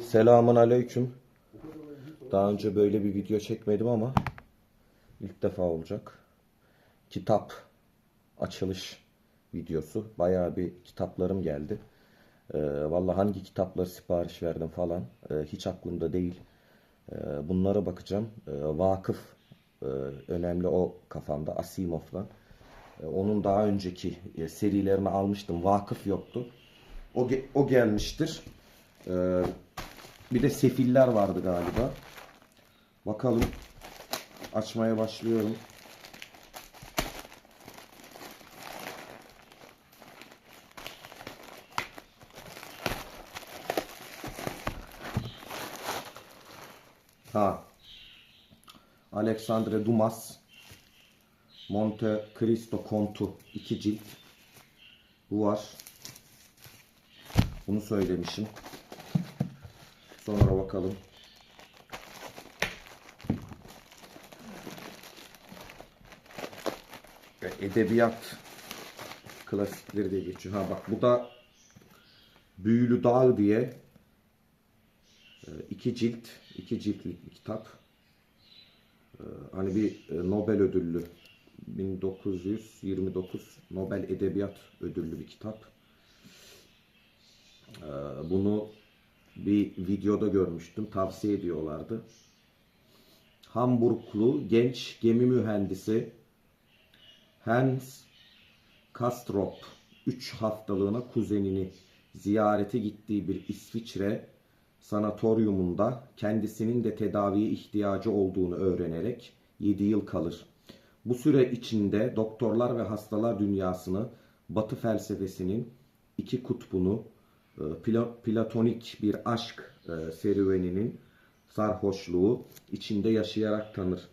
Selamun aleyküm. Daha önce böyle bir video çekmedim ama ilk defa olacak. Kitap açılış videosu. Bayağı bir kitaplarım geldi. Ee, Valla hangi kitapları sipariş verdim falan ee, hiç aklımda değil. Ee, bunlara bakacağım. Ee, vakıf e, önemli o kafamda Asimov'la. Ee, onun daha önceki e, serilerini almıştım. Vakıf yoktu. O, ge- o gelmiştir. Ee, bir de sefiller vardı galiba. Bakalım. Açmaya başlıyorum. Ha. Alexandre Dumas. Monte Cristo Kontu. iki cilt. Bu var. Bunu söylemişim. Sonra bakalım. Edebiyat klasikleri diye geçiyor. Ha bak bu da Büyülü Dağ diye e, iki cilt, iki ciltlik bir kitap. E, Hani bir e, Nobel ödüllü 1929 Nobel Edebiyat ödüllü bir kitap. Bunu bir videoda görmüştüm. Tavsiye ediyorlardı. Hamburglu genç gemi mühendisi Hans Kastrop 3 haftalığına kuzenini ziyarete gittiği bir İsviçre sanatoryumunda kendisinin de tedaviye ihtiyacı olduğunu öğrenerek 7 yıl kalır. Bu süre içinde doktorlar ve hastalar dünyasını, Batı felsefesinin iki kutbunu, pla- platonik bir aşk e, serüveninin sarhoşluğu içinde yaşayarak tanır.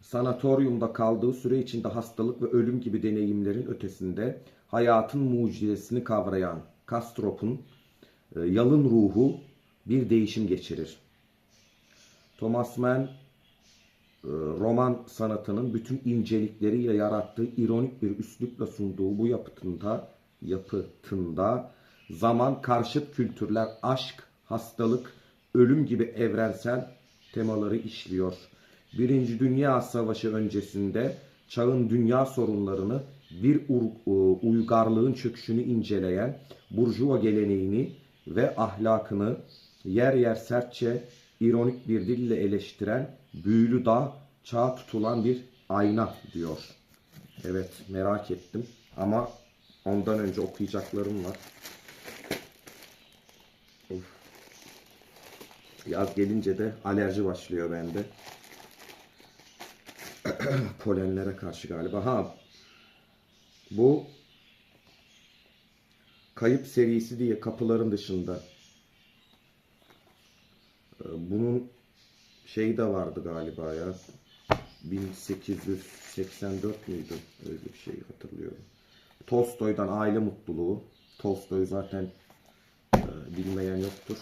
Sanatoryumda kaldığı süre içinde hastalık ve ölüm gibi deneyimlerin ötesinde hayatın mucizesini kavrayan Kastrop'un e, yalın ruhu bir değişim geçirir. Thomas Mann e, roman sanatının bütün incelikleriyle yarattığı ironik bir üslupla sunduğu bu yapıtında yapıtında zaman karşıt kültürler, aşk, hastalık, ölüm gibi evrensel temaları işliyor. Birinci Dünya Savaşı öncesinde çağın dünya sorunlarını bir uygarlığın çöküşünü inceleyen burjuva geleneğini ve ahlakını yer yer sertçe ironik bir dille eleştiren büyülü dağ çağ tutulan bir ayna diyor. Evet merak ettim ama ondan önce okuyacaklarım var. Of. Yaz gelince de alerji başlıyor bende. Polenlere karşı galiba. Ha bu Kayıp serisi diye kapıların dışında. Ee, Bunun şeyi de vardı galiba ya. 1884 müydü? Öyle bir şey hatırlıyorum. Tolstoy'dan Aile Mutluluğu. Tolstoy zaten e, bilmeyen yoktur.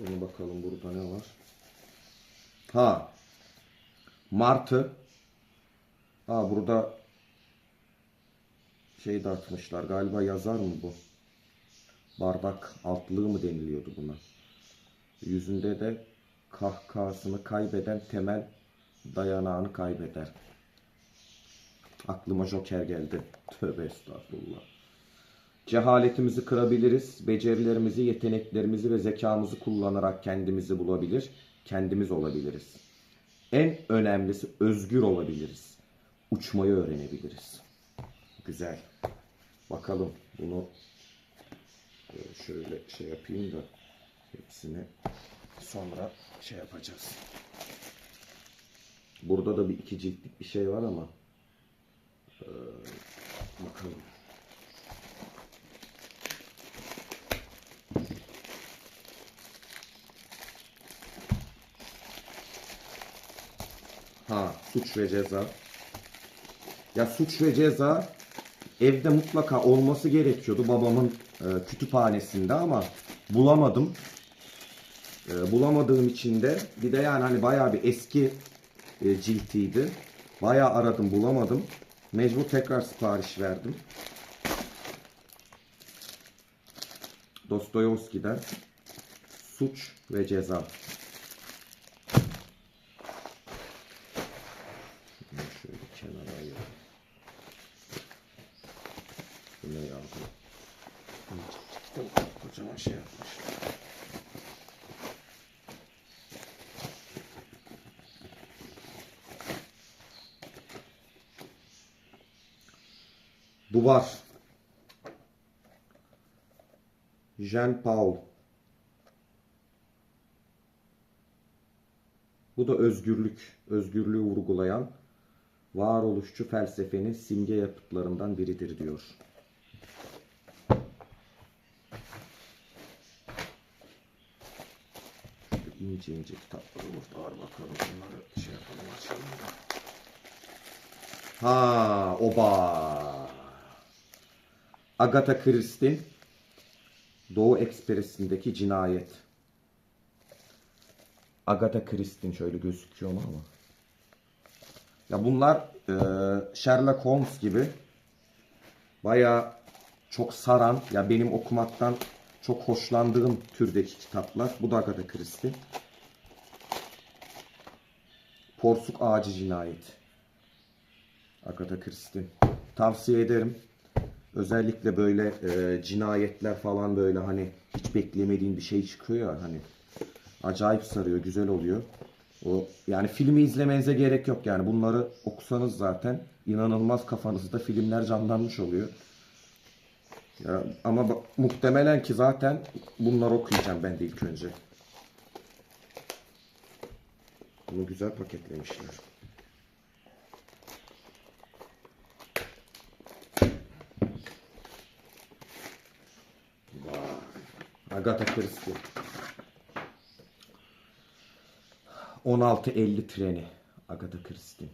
Ona bakalım burada ne var. Ha. Martı. Ha burada şey de. Galiba yazar mı bu? Bardak altlığı mı deniliyordu buna? Yüzünde de kahkahasını kaybeden temel dayanağını kaybeder. Aklıma Joker geldi. Tövbe estağfurullah. Cehaletimizi kırabiliriz, becerilerimizi, yeteneklerimizi ve zekamızı kullanarak kendimizi bulabilir, kendimiz olabiliriz. En önemlisi özgür olabiliriz. Uçmayı öğrenebiliriz. Güzel. Bakalım bunu e, şöyle şey yapayım da hepsini sonra şey yapacağız. Burada da bir iki ciltlik bir şey var ama e, bakalım. Ha, suç ve ceza. Ya suç ve ceza evde mutlaka olması gerekiyordu babamın e, kütüphanesinde ama bulamadım. E, bulamadığım için de bir de yani hani bayağı bir eski e, ciltiydi. Bayağı aradım bulamadım. Mecbur tekrar sipariş verdim. Dostoyevski'den Suç ve Ceza. Şöyle kenara ayıralım. Bu ne ya bu? Kitap kocaman şey yapmışlar. Duvar. Jean Paul. Bu da özgürlük, özgürlüğü vurgulayan varoluşçu felsefenin simge yapıtlarından biridir diyor. Şöyle ince ince kitapları burada var bakalım bunları şey yapalım açalım da. Ha, oba. Agatha Christie Doğu Ekspresi'ndeki cinayet. Agatha Christie şöyle gözüküyor mu ama. Ya bunlar e, Sherlock Holmes gibi baya çok saran ya benim okumaktan çok hoşlandığım türdeki kitaplar. Bu da Agatha Christie. Porsuk Ağacı Cinayeti. Agatha Christie. Tavsiye ederim. Özellikle böyle e, cinayetler falan böyle hani hiç beklemediğin bir şey çıkıyor ya hani acayip sarıyor, güzel oluyor. O yani filmi izlemenize gerek yok yani bunları okusanız zaten inanılmaz kafanızda filmler canlanmış oluyor. Ya, ama muhtemelen ki zaten bunları okuyacağım ben de ilk önce. Bunu güzel paketlemişler. Agatha Christie. 16.50 treni. Agatha Christie.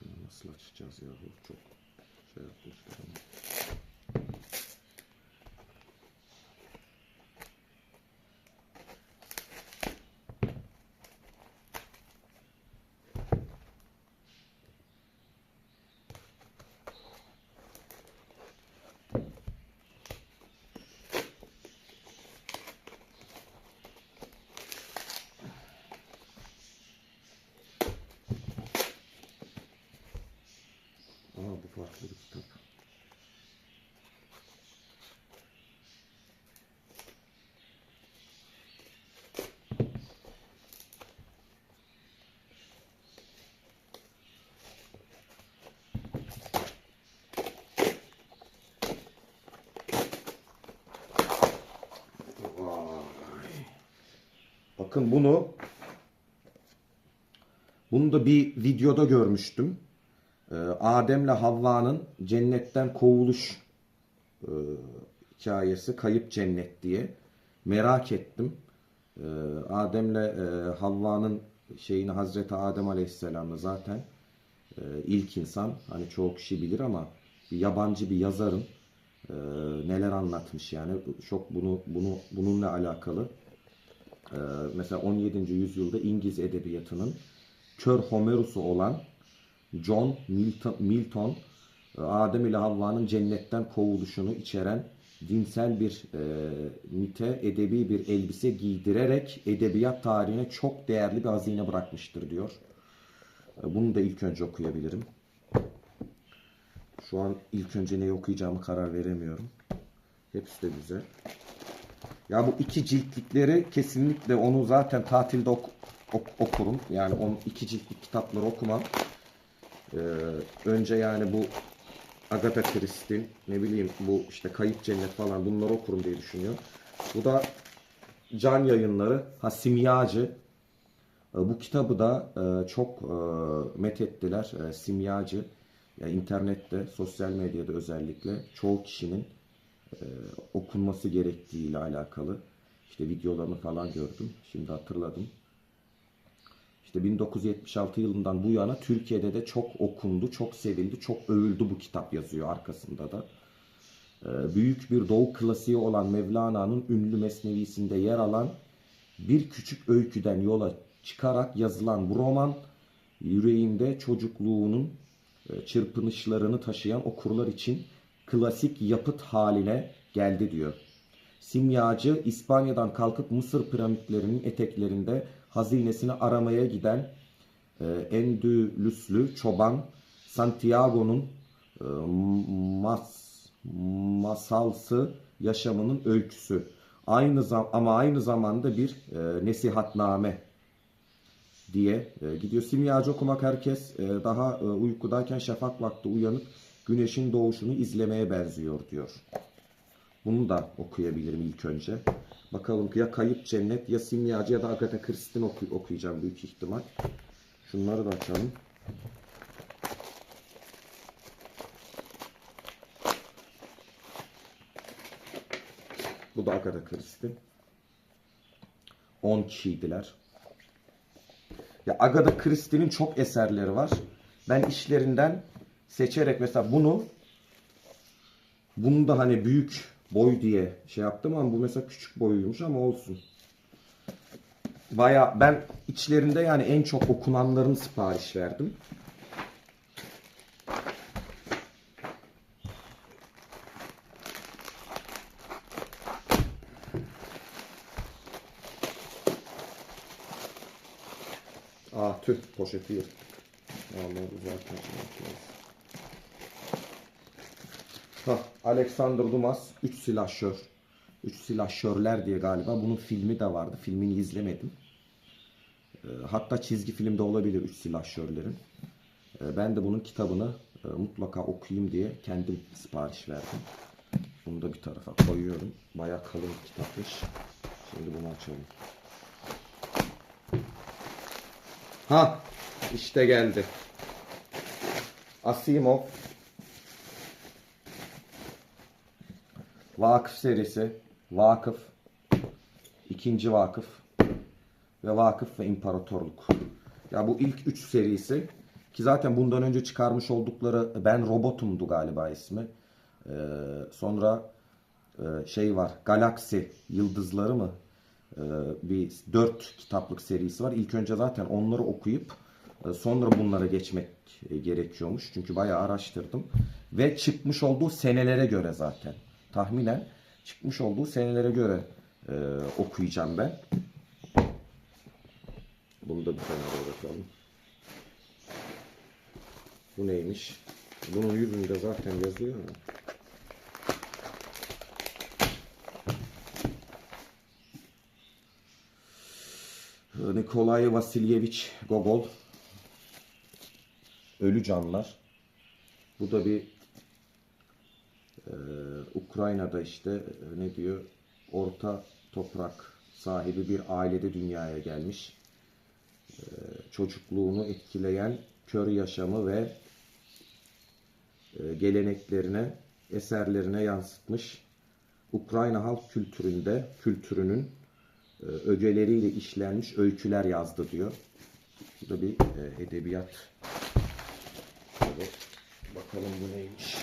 Bunu Nasıl açacağız ya bu çok şey yapmışlar ama. Aa bu farklı kitap. Bakın bunu bunu da bir videoda görmüştüm. Ee, Adem'le Havva'nın cennetten kovuluş e, hikayesi Kayıp Cennet diye merak ettim. Ee, Adem'le e, Havva'nın şeyini Hazreti Adem Aleyhisselam'la zaten e, ilk insan hani çoğu kişi bilir ama yabancı bir yazarın e, neler anlatmış yani çok bunu bunu bununla alakalı mesela 17. yüzyılda İngiliz edebiyatının kör Homerus'u olan John Milton, Milton Adem ile Havva'nın cennetten kovuluşunu içeren dinsel bir e, nite, edebi bir elbise giydirerek edebiyat tarihine çok değerli bir hazine bırakmıştır diyor. E, Bunu da ilk önce okuyabilirim. Şu an ilk önce neyi okuyacağımı karar veremiyorum. Hepsi de güzel. Ya bu iki ciltlikleri kesinlikle onu zaten tatilde ok- ok- okurum. Yani onun iki ciltlik kitapları okumam. Ee, önce yani bu Agatha Christie, ne bileyim bu işte Kayıp Cennet falan bunları okurum diye düşünüyorum. Bu da Can Yayınları, ha. Ee, Bu kitabı da e, çok e, methettiler. E, Simyacı, ya internette, sosyal medyada özellikle çoğu kişinin e, okunması gerektiği ile alakalı. İşte videolarını falan gördüm. Şimdi hatırladım. İşte 1976 yılından bu yana Türkiye'de de çok okundu, çok sevildi, çok övüldü bu kitap yazıyor arkasında da. Ee, Büyük bir doğu klasiği olan Mevlana'nın ünlü mesnevisinde yer alan bir küçük öyküden yola çıkarak yazılan bu roman yüreğinde çocukluğunun e, çırpınışlarını taşıyan okurlar için klasik yapıt haline geldi diyor. Simyacı İspanya'dan kalkıp Mısır piramitlerinin eteklerinde hazinesini aramaya giden e, Endülüslü çoban Santiago'nun e, mas, masalsı yaşamının öyküsü. Aynı zam ama aynı zamanda bir e, nesihatname diye e, gidiyor. Simyacı okumak herkes e, daha e, uykudayken şafak vakti uyanıp güneşin doğuşunu izlemeye benziyor diyor. Bunu da okuyabilirim ilk önce. Bakalım ya Kayıp Cennet ya Simyacı ya da Agatha Christie'ni oku- okuyacağım büyük ihtimal. Şunları da açalım. Bu da Agatha Christie. 10 kişiydiler. Ya Agatha Christie'nin çok eserleri var. Ben işlerinden seçerek mesela bunu bunu da hani büyük boy diye şey yaptım ama bu mesela küçük boyuymuş ama olsun. Baya ben içlerinde yani en çok okunanların sipariş verdim. Aa tüh poşeti yırttık. Vallahi bu zaten şey yapıyoruz. Ha, Alexander Dumas 3 silahşör. 3 silahşörler diye galiba. Bunun filmi de vardı. Filmini izlemedim. Ee, Hatta çizgi filmde olabilir 3 silahşörlerin. Ee, Ben de bunun kitabını e, mutlaka okuyayım diye kendim sipariş verdim. Bunu da bir tarafa koyuyorum. Bayağı kalın kitapmış. Şimdi bunu açalım. Ha, işte geldi. Asimov Vakıf serisi, Vakıf, ikinci Vakıf ve Vakıf ve İmparatorluk. Ya bu ilk üç serisi ki zaten bundan önce çıkarmış oldukları Ben Robotum'du galiba ismi. Ee, sonra e, şey var, Galaksi Yıldızları mı? Ee, bir dört kitaplık serisi var. İlk önce zaten onları okuyup e, sonra bunlara geçmek e, gerekiyormuş. Çünkü bayağı araştırdım. Ve çıkmış olduğu senelere göre zaten. Tahminen çıkmış olduğu senelere göre e, okuyacağım ben. Bunu da bir kenara bırakalım. Bu neymiş? Bunun yüzünde zaten yazıyor mu? Nikolay Vasilyevich Gogol Ölü Canlar. Bu da bir Ukrayna'da işte e, ne diyor orta toprak sahibi bir ailede dünyaya gelmiş. E, çocukluğunu etkileyen kör yaşamı ve e, geleneklerine, eserlerine yansıtmış. Ukrayna halk kültüründe kültürünün ögeleriyle işlenmiş öyküler yazdı diyor. Bu da bir edebiyat. Evet. Bakalım bu neymiş.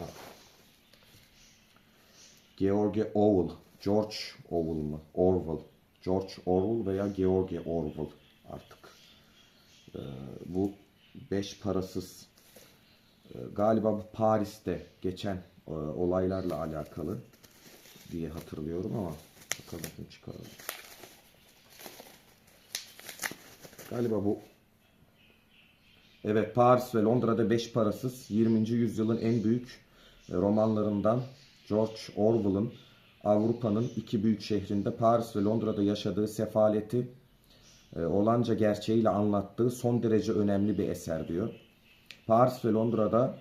Ha. George Orwell. George Orwell mı? Orwell. George Orwell veya George Orwell artık. Ee, bu beş parasız e, galiba bu Paris'te geçen e, olaylarla alakalı diye hatırlıyorum ama bakalım çıkaralım. Galiba bu Evet Paris ve Londra'da beş parasız 20. yüzyılın en büyük e, romanlarından George Orwell'ın Avrupa'nın iki büyük şehrinde Paris ve Londra'da yaşadığı sefaleti e, olanca gerçeğiyle anlattığı son derece önemli bir eser diyor. Paris ve Londra'da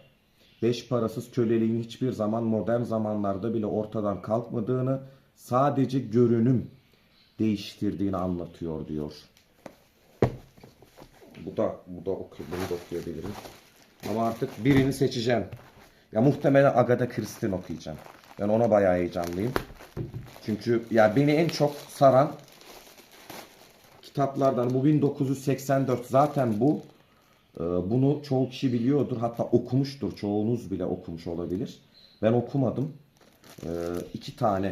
beş parasız köleliğin hiçbir zaman modern zamanlarda bile ortadan kalkmadığını, sadece görünüm değiştirdiğini anlatıyor diyor. Bu da bu da oku, bunu da okuyabilirim. Ama artık birini seçeceğim. Ya muhtemelen Agatha Christie'ni okuyacağım. Ben ona bayağı heyecanlıyım. Çünkü ya beni en çok saran kitaplardan bu 1984 zaten bu Ee, bunu çoğu kişi biliyordur. Hatta okumuştur. Çoğunuz bile okumuş olabilir. Ben okumadım. Ee, iki tane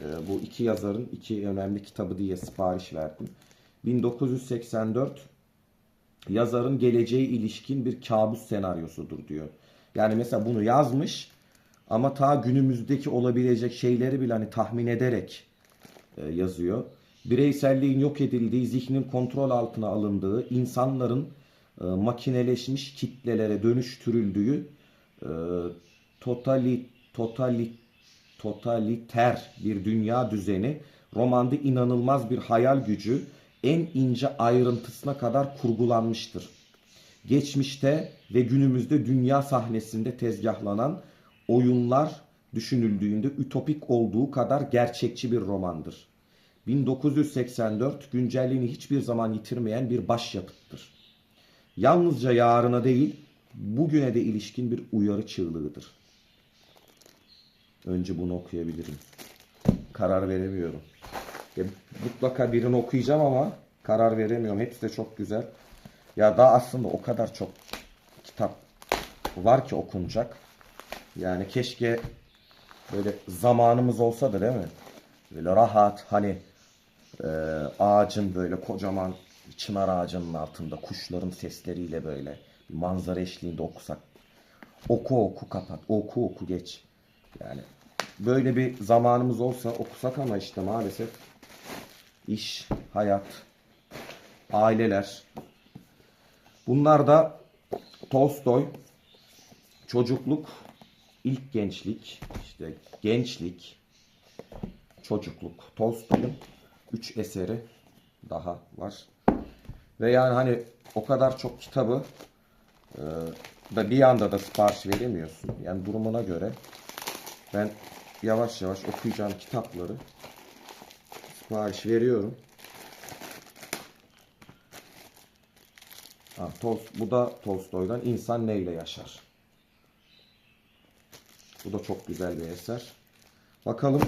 e, bu iki yazarın iki önemli kitabı diye sipariş verdim. 1984 yazarın geleceğe ilişkin bir kabus senaryosudur diyor. Yani mesela bunu yazmış ama ta günümüzdeki olabilecek şeyleri bile hani tahmin ederek e, yazıyor. Bireyselliğin yok edildiği, zihnin kontrol altına alındığı, insanların e, makineleşmiş kitlelere dönüştürüldüğü e, totali, totali, totaliter bir dünya düzeni romanda inanılmaz bir hayal gücü en ince ayrıntısına kadar kurgulanmıştır. Geçmişte ve günümüzde dünya sahnesinde tezgahlanan oyunlar düşünüldüğünde ütopik olduğu kadar gerçekçi bir romandır. 1984 güncelliğini hiçbir zaman yitirmeyen bir başyapıttır. Yalnızca yarına değil, bugüne de ilişkin bir uyarı çığlığıdır. Önce bunu okuyabilirim. Karar veremiyorum. Ya, mutlaka birini okuyacağım ama karar veremiyorum. Hepsi de çok güzel. Ya daha aslında o kadar çok kitap var ki okunacak. Yani keşke böyle zamanımız olsa da değil mi? Böyle rahat hani e, ağacın böyle kocaman çınar ağacının altında kuşların sesleriyle böyle bir manzara eşliğinde okusak. Oku oku kapat. Oku oku geç. Yani böyle bir zamanımız olsa okusak ama işte maalesef iş, hayat, aileler. Bunlar da Tolstoy çocukluk, ilk gençlik, işte gençlik, çocukluk. Tolstoy'un 3 eseri daha var. Ve yani hani o kadar çok kitabı e, da bir anda da sipariş veremiyorsun. Yani durumuna göre ben yavaş yavaş okuyacağım kitapları sipariş veriyorum. Ha, Tol, bu da Tolstoy'dan İnsan Neyle Yaşar. Bu da çok güzel bir eser. Bakalım.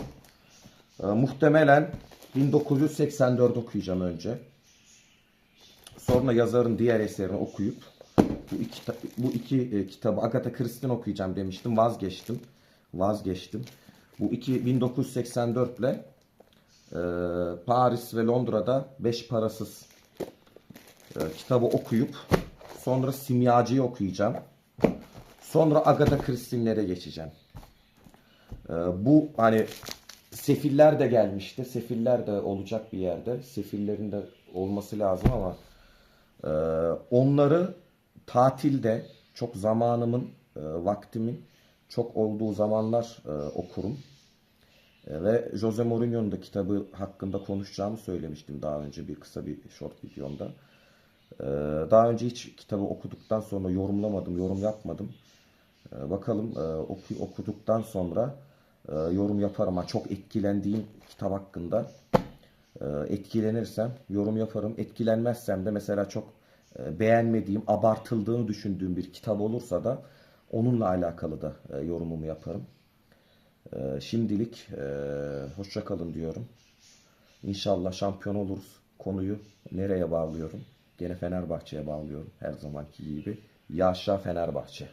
E, muhtemelen 1984 okuyacağım önce. Sonra yazarın diğer eserini okuyup bu iki, bu iki e, kitabı Agatha Christie'ni okuyacağım demiştim. Vazgeçtim. Vazgeçtim. Bu iki 1984 ile e, Paris ve Londra'da beş parasız e, kitabı okuyup sonra Simyacı'yı okuyacağım. Sonra Agatha Christie'lere geçeceğim. E, bu hani Sefiller de gelmişti. Sefiller de olacak bir yerde. Sefillerin de olması lazım ama ee, onları tatilde çok zamanımın, e, vaktimin çok olduğu zamanlar e, okurum. E, ve Jose Mourinho'nun da kitabı hakkında konuşacağımı söylemiştim daha önce bir kısa bir short videomda. Daha önce hiç kitabı okuduktan sonra yorumlamadım, yorum yapmadım. Bakalım okuduktan sonra yorum yaparım. ama Çok etkilendiğim kitap hakkında e, etkilenirsem yorum yaparım. Etkilenmezsem de mesela çok e, beğenmediğim, abartıldığını düşündüğüm bir kitap olursa da onunla alakalı da e, yorumumu yaparım. Şimdilik hoşça kalın diyorum. İnşallah şampiyon oluruz. Konuyu nereye bağlıyorum? Gene Fenerbahçe'ye bağlıyorum her zamanki gibi. Yaşa Fenerbahçe.